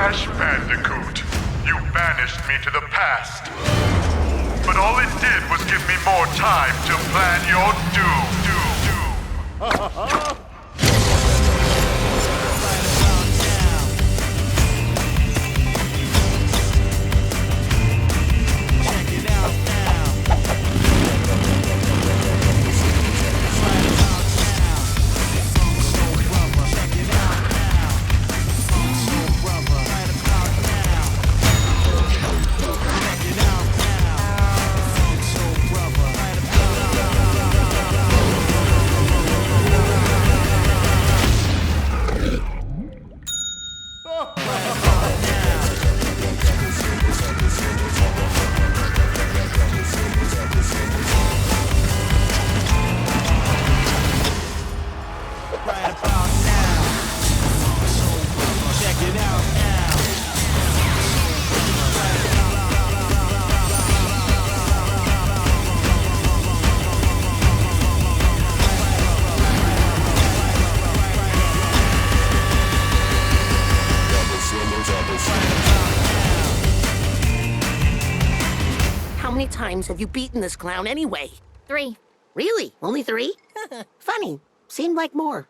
Crash Bandicoot, you banished me to the past. But all it did was give me more time to plan your doom. doom, doom. right about now. Check it out now. How many times have you beaten this clown anyway? Three. Really? Only three? Funny. Seemed like more.